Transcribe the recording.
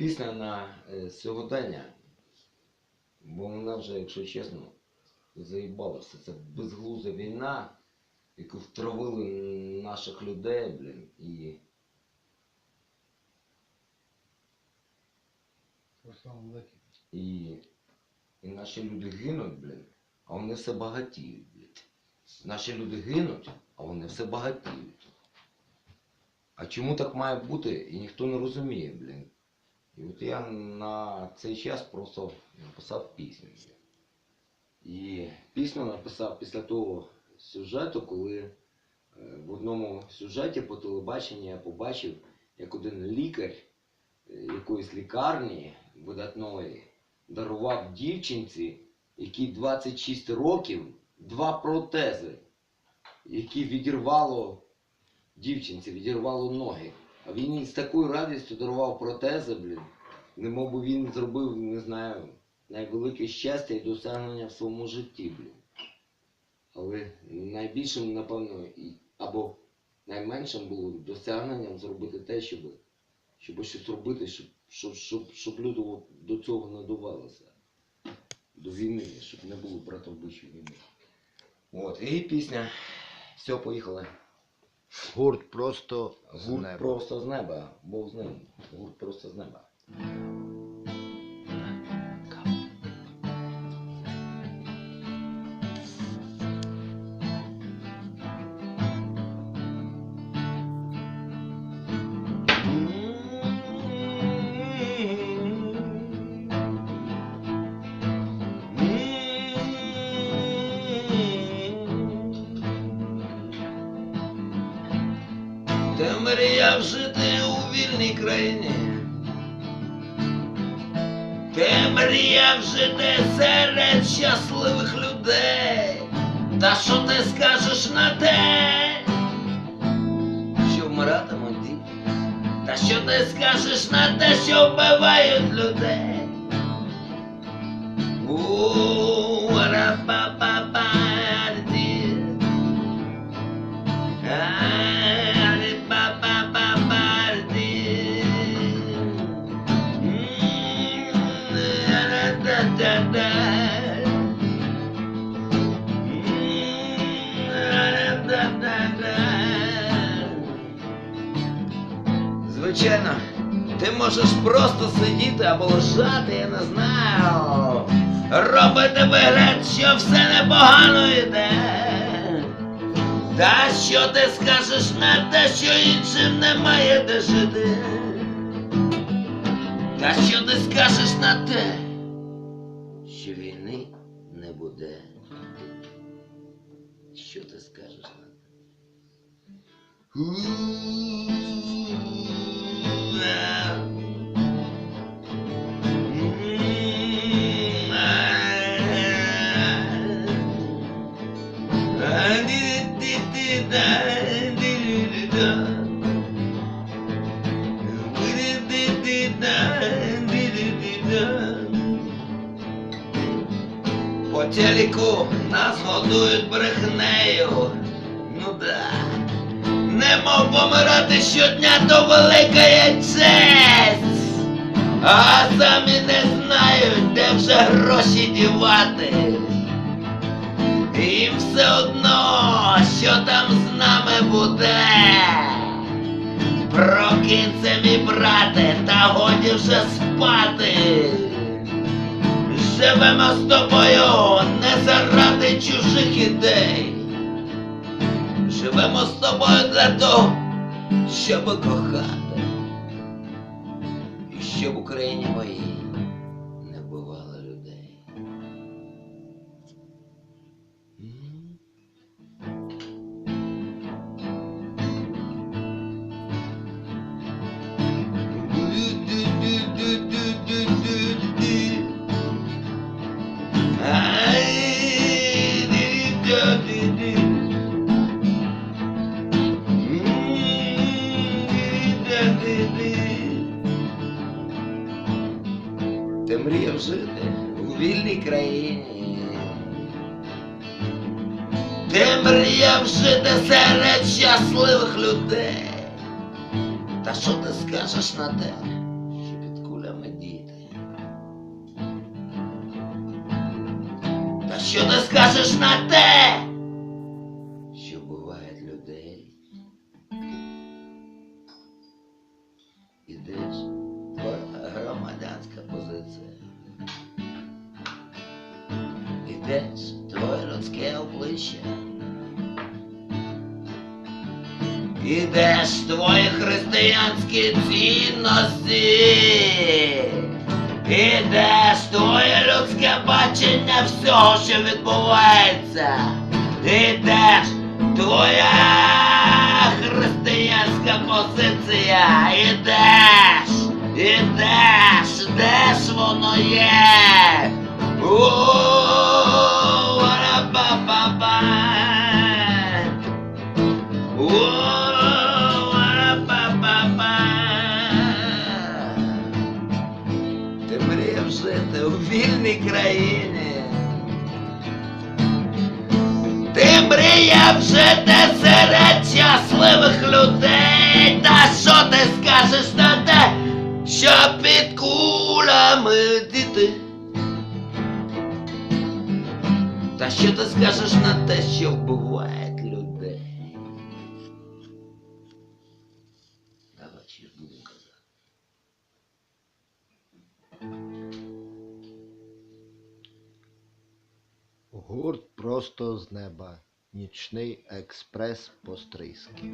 пісня на е, сьогодення. Бо вона вже, якщо чесно, заїбала все. Це безглуза війна, яку втравили наших людей, блін, і. І, і наші люди гинуть, блін, а вони все багатіють, блін. Наші люди гинуть, а вони все багатіють. А чому так має бути, і ніхто не розуміє, блін. І от я на цей час просто написав пісню. І пісню написав після того сюжету, коли е, в одному сюжеті по телебаченню я побачив, як один лікар е, якоїсь лікарні видатної дарував дівчинці, якій 26 років, два протези, які відірвало дівчинці, відірвало ноги. А він їй з такою радістю дарував протези, блін. Немов би він зробив, не знаю, найвелике щастя і досягнення в своєму житті, блін. Але найбільшим, напевно, або найменшим було досягненням зробити те, щоб, щоб щось робити, щоб, щоб, щоб, щоб люди до цього не довелися. До війни, щоб не було братовбичої війни. От, і пісня. Все, поїхали. Гурт просто з Гурт неба. просто з неба, Був з ним. Гурт просто з неба. Ти мріяв жити у вільній країні. Ти мріяв жити серед щасливих людей. Та що ти скажеш на те, що вмиратимуть діти? Та що ти скажеш на те, що вбивають людей? У Звичайно, ти можеш просто сидіти або лежати, я не знаю. Робити вигляд, що все непогано йде. Та що ти скажеш на те, що іншим немає де жити? Та що ти скажеш на те, що війни не буде? Що ти скажеш на те? По телеку нас годують брехнею. Ну да. Не мов помирати щодня то велика честь. А самі не знають, де вже гроші дівати. Їм все одно, що там з нами буде. Прокинься, мій брате, та годі вже спати. Живемо з тобою не заради чужих ідей. Живемо з тобою для того, щоб кохати. І щоб в Україні моїй країні, ти мріяв жити серед щасливих людей. Та що ти скажеш на те, що під кулями діти? Та що ти скажеш на те? Ідеш, твоє людське обличчя. Ідеш твої християнські цінності. Ідеш твоє людське бачення всього, що відбувається. Ідеш твоя християнська позиція. Ідеш, ідеш, де ж воно є? О, у вільній країні. Ти мріяв жити серед щасливих людей. Та що ти скажеш на те, що під кулями діти? Та що ти скажеш на те, що вбивають Гурт просто з неба. Нічний експрес по-стрийськи.